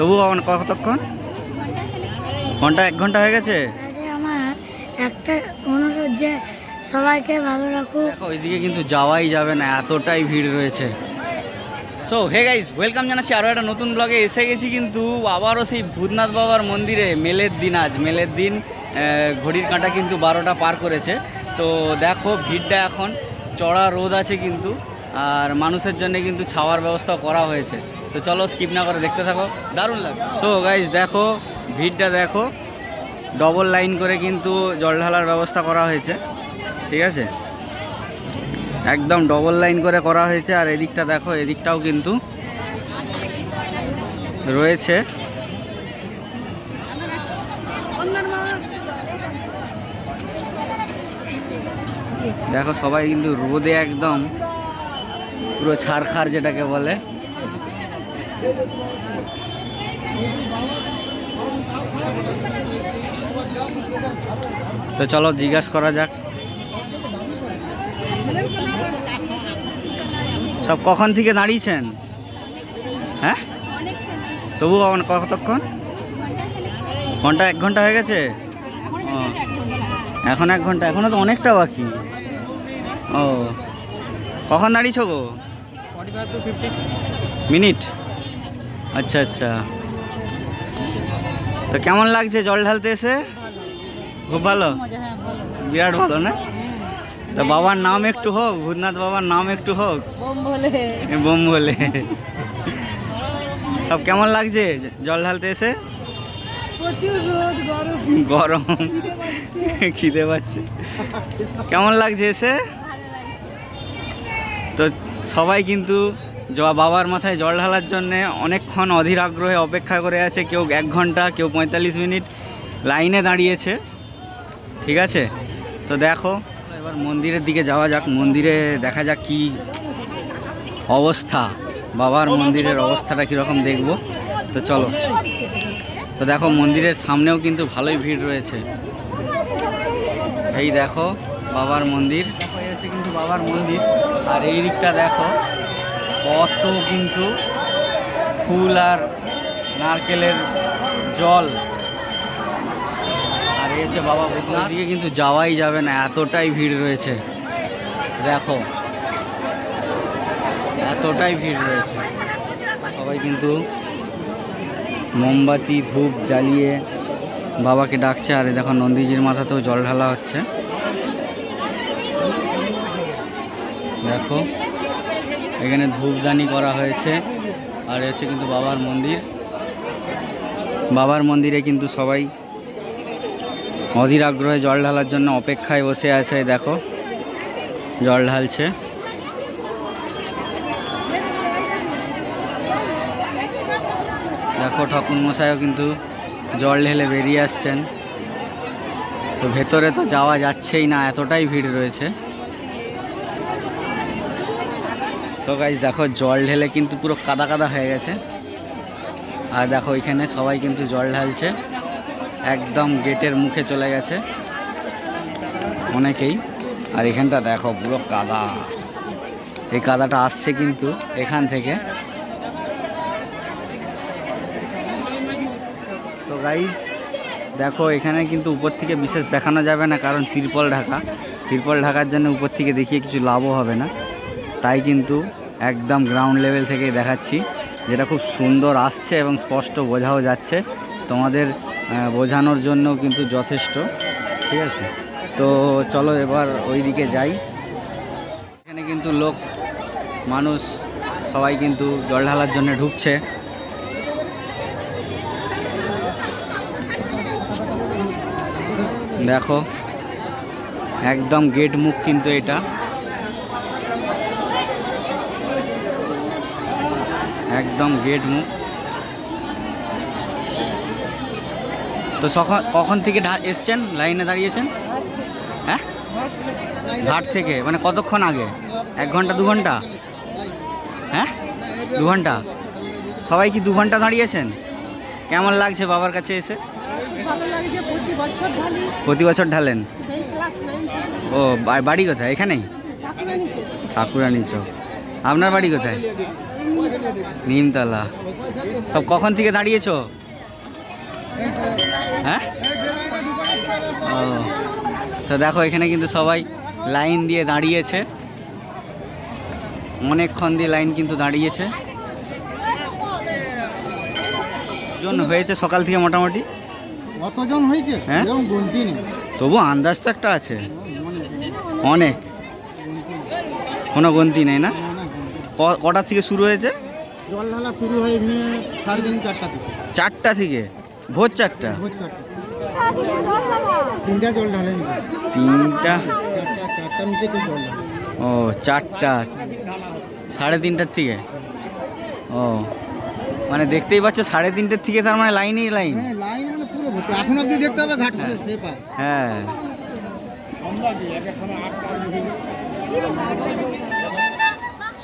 তবু কতক্ষণ? ঘণ্টা এক ঘণ্টা হয়ে গেছে? আমার একটা অনুরোধ যে সবাইকে ভালো দেখো ওইদিকে কিন্তু যাওয়াই যাবে না এতটাই ভিড় রয়েছে। সো হে গাইস ওয়েলকাম জানাচ্ছি আরও একটা নতুন ব্লগে এসে গেছি কিন্তু আবারও সেই ভূতনাথ বাবার মন্দিরে মেলের দিন আজ। মেলের দিন ঘড়ির কাঁটা কিন্তু বারোটা পার করেছে। তো দেখো ভিড়টা এখন চড়া রোদ আছে কিন্তু আর মানুষের জন্য কিন্তু ছাওয়ার ব্যবস্থা করা হয়েছে। তো চলো স্কিপ না করে দেখতে থাকো। দারুণ লাগে সো গাইস দেখো, ভিড়টা দেখো। ডবল লাইন করে কিন্তু জল ঢালার ব্যবস্থা করা হয়েছে। ঠিক আছে? একদম ডবল লাইন করে করা হয়েছে। আর এদিকটা দেখো, এদিকটাও কিন্তু রয়েছে। দেখো, সবাই কিন্তু রোদে একদম পুরো ছাড়খার যেটাকে বলে। তো চলো জিজ্ঞাসা করা যাক। সব কখন থেকে দাঁড়িয়েছেন? হ্যাঁ? তবু কতক্ষণ? ঘণ্টা এক ঘণ্টা হয়ে গেছে? এখন এক ঘণ্টা এখনও তো অনেকটা বাকি। ও কখন দাঁড়িয়েছো গো? মিনিট। আচ্ছা আচ্ছা। তো কেমন লাগছে জল ঢালতে এসে? খুব ভালো? বিরাট ভালো না? তো বাবার নাম একটু হোক ভূতনাথ বাবার নাম একটু হোক। বোম বলে। সব কেমন লাগছে জল ঢালতে এসে? গরম। খিদে পাচ্ছে। কেমন লাগছে এসে? তো সবাই কিন্তু বাবার মাথায় জল ঢালার জন্য অনেকক্ষণ অধীর আগ্রহে অপেক্ষা করে আছে। কেউ এক ঘণ্টা, কেউ পঁয়তাল্লিশ মিনিট লাইনে দাঁড়িয়েছে। ঠিক আছে? তো দেখো, এবার মন্দিরের দিকে যাওয়া যাক। মন্দিরে দেখা যাক কি অবস্থা। বাবার মন্দিরের অবস্থাটা কীরকম দেখব। তো চলো। তো দেখো, মন্দিরের সামনেও কিন্তু ভালোই ভিড় রয়েছে। এই দেখো, বাবার মন্দির। কিন্তু বাবার মন্দির। আর এই দিকটা দেখো কত কিন্তু ফুল আর নারকেলের জল। আর হচ্ছে বাবা ভূতনাথ। দিকে কিন্তু যাওয়াই যাবে না, এতটাই ভিড় রয়েছে। দেখো, এতটাই ভিড় রয়েছে। সবাই কিন্তু মোমবাতি, ধূপ জ্বালিয়ে বাবাকে ডাকছে। আর দেখো, নন্দীজির মাথাতেও জল ঢালা হচ্ছে। দেখো। এখানে ধূপদানি করা হয়েছে। আর হচ্ছে কিন্তু বাবার মন্দির। বাবার মন্দিরে কিন্তু সবাই অধীর আগ্রহে জল ঢালার জন্য অপেক্ষায় বসে আছে, দেখো। জল ঢালছে। দেখো ঠাকুর মশাইও কিন্তু জল ঢেলে বেরিয়ে আসছেন। তো ভেতরে তো যাওয়া যাচ্ছেই না, এতটাই ভিড় রয়েছে। সো গাইজ দেখো, জল ঢেলে কিন্তু পুরো কাদা কাদা হয়ে গেছে। আর দেখো, এখানে সবাই কিন্তু জল ঢালছে। একদম গেটের মুখে চলে গেছে। অনেকেই। আর এখানটা দেখো, পুরো কাদা। এই কাদাটা আসছে কিন্তু এখান থেকে। তো গাইজ দেখো, এখানে কিন্তু উপর থেকে বিশেষ দেখানো যাবে না, কারণ তিরপল ঢাকা। তিরপল ঢাকার জন্য উপর থেকে দেখিয়ে কিছু লাভও হবে না। তাই কিন্তু একদম গ্রাউন্ড লেভেল থেকে দেখাচ্ছি। যেটা খুব সুন্দর আসছে এবং স্পষ্ট বোঝাও যাচ্ছে। তোমাদের বোঝানোর জন্য কিন্তু যথেষ্ট। ঠিক আছে? তো চলো এবার ওই দিকে যাই। এখানে কিন্তু লোক, মানুষ, সবাই কিন্তু জল ঢালার জন্য ঢুকছে। দেখো, একদম গেট মুখ কিন্তু এটা। একদম গেট মুখ। তো কখন থেকে এসছেন? লাইনে দাঁড়িয়েছেন? হ্যাঁ? ঘাট থেকে? মানে কতক্ষণ আগে? এক ঘণ্টা দু ঘণ্টা? হ্যাঁ? দু ঘণ্টা? সবাই কি দু ঘণ্টা দাঁড়িয়েছেন? কেমন লাগছে বাবার কাছে এসে? প্রতি বছর ঢালেন? ও বাড়ি কোথায়? এখানেই? ঠাকুরানি চক। আপনার বাড়ি কোথায়? নিমতলা। সব কখন থেকে দাঁড়িয়েছো? হ্যাঁ? ও। তো দেখো এখানে কিন্তু সবাই লাইন দিয়ে দাঁড়িয়েছে। অনেকক্ষণ দিয়ে লাইন কিন্তু দাঁড়িয়েছে। জন হয়েছে সকাল থেকে মোটামুটি? কতজন হয়েছে? হ্যাঁ? তবু আন্দাজ তো একটা আছে। অনেক। কোনো গন্তি নেই না? ক- কটার থেকে শুরু হয়েছে? জল ঢালা শুরু হয় এখানে সাড়ে তিন চারটা থেকে। চারটা থেকে? ভোর চারটা? ভোর চারটা। তিনটা জল ঢালে তিনটা? চারটা নিচে কেউ জল ও চারটা। সাড়ে তিনটার থেকে? ও মানে দেখতেই পাচ্ছ সাড়ে তিনটের থেকে তার মানে লাইনই লাইন। হ্যাঁ লাইন মানে এখন অব্দি দেখতে হবে ঘাট হ্যাঁ।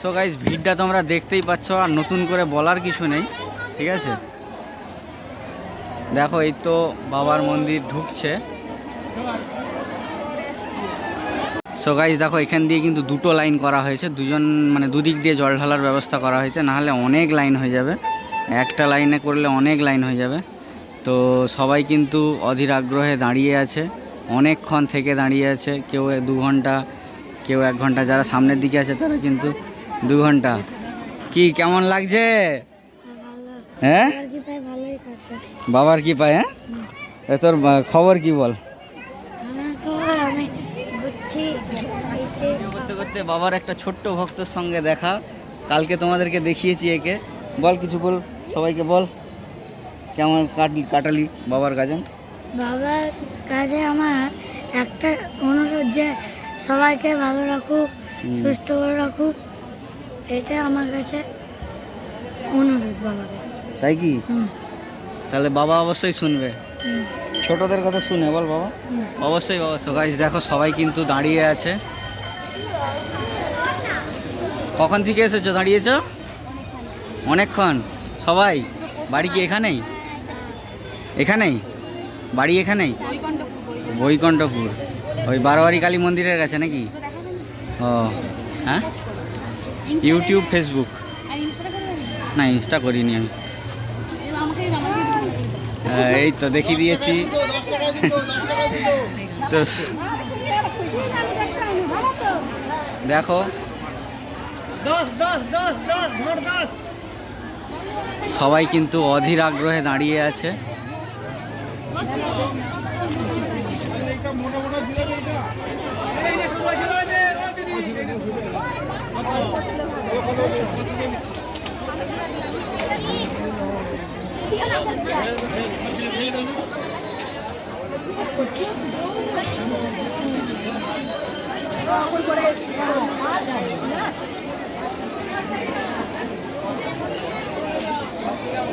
সো গাইজ ভিড়টা তোমরা দেখতেই পাচ্ছ, আর নতুন করে বলার কিছু নেই, ঠিক আছে? দেখো, এই তো বাবার মন্দির ঢুকছে। সো গাইজ দেখো, এখান দিয়ে কিন্তু দুটো লাইন করা হয়েছে। দুজন মানে দুদিক দিয়ে জল ঢালার ব্যবস্থা করা হয়েছে নাহলে অনেক লাইন হয়ে যাবে। একটা লাইনে করলে অনেক লাইন হয়ে যাবে। তো সবাই কিন্তু অধীর আগ্রহে দাঁড়িয়ে আছে, অনেকক্ষণ থেকে দাঁড়িয়ে আছে। কেউ দু ঘণ্টা, কেউ এক ঘণ্টা, যারা সামনের দিকে আছে, তারা কিন্তু দু ঘণ্টা। কি কেমন লাগছে? হ্যাঁ? বাবার কি পায় হ্যাঁ তোর খবর কি বল? করতে করতে বাবার একটা ছোট্ট ভক্তর সঙ্গে দেখা। কালকে তোমাদেরকে দেখিয়েছি একে। বল কিছু বল সবাইকে বল। কেমন কাটলি কাটালি বাবার গাজন বাবার কাজে আমার একটা অনুরোধ যে সবাইকে ভালো রাখুক সুস্থ করে রাখুক। এটা আমার কাছে অনুরোধ বাবাকে। তাই কি? তাহলে বাবা অবশ্যই শুনবে। ছোটদের কথা শুনে বল বাবা। অবশ্যই বাবা। গাইজ দেখো সবাই কিন্তু দাঁড়িয়ে আছে। কখন থেকে এসেছ? দাঁড়িয়েছো? অনেকক্ষণ। সবাই বাড়ি কি এখানেই? এখানেই? বাড়ি এখানেই? বৈকণ্ঠপুর। ওই বারোয়ারি কালী মন্দিরের কাছে নাকি? ও হ্যাঁ? YouTube Facebook. না ইনস্টা করিনি আমি। হ্যাঁ, এই তো দেখিয়ে দিয়েছি। তো দেখো। সবাই কিন্তু অধীর আগ্রহে দাঁড়িয়ে আছে।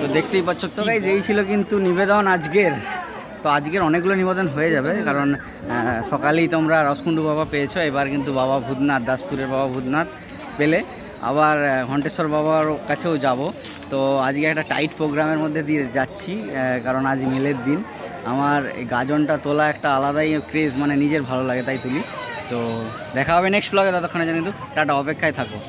তো দেখতেই পাচ্ছ তো গাইজ এই ছিল কিন্তু নিবেদন আজকের। তো আজকের অনেকগুলো নিবেদন হয়ে যাবে কারণ সকালেই তোমরা রসকুণ্ডু বাবা পেয়েছ এবার কিন্তু বাবা ভূতনাথ দাসপুরের বাবা ভূতনাথ পেলে। আবার ঘণ্টেশ্বর বাবার কাছেও যাব। তো আজকে একটা টাইট প্রোগ্রামের মধ্যে দিয়ে যাচ্ছি কারণ আজ মেলের দিন। আমার এই গাজনটা তোলা একটা আলাদাই ক্রেজ মানে নিজের ভালো লাগে তাই তুলি। তো দেখা হবে নেক্সট ব্লগে ততক্ষণে জানি কিন্তু টাটা অপেক্ষায় থাকো।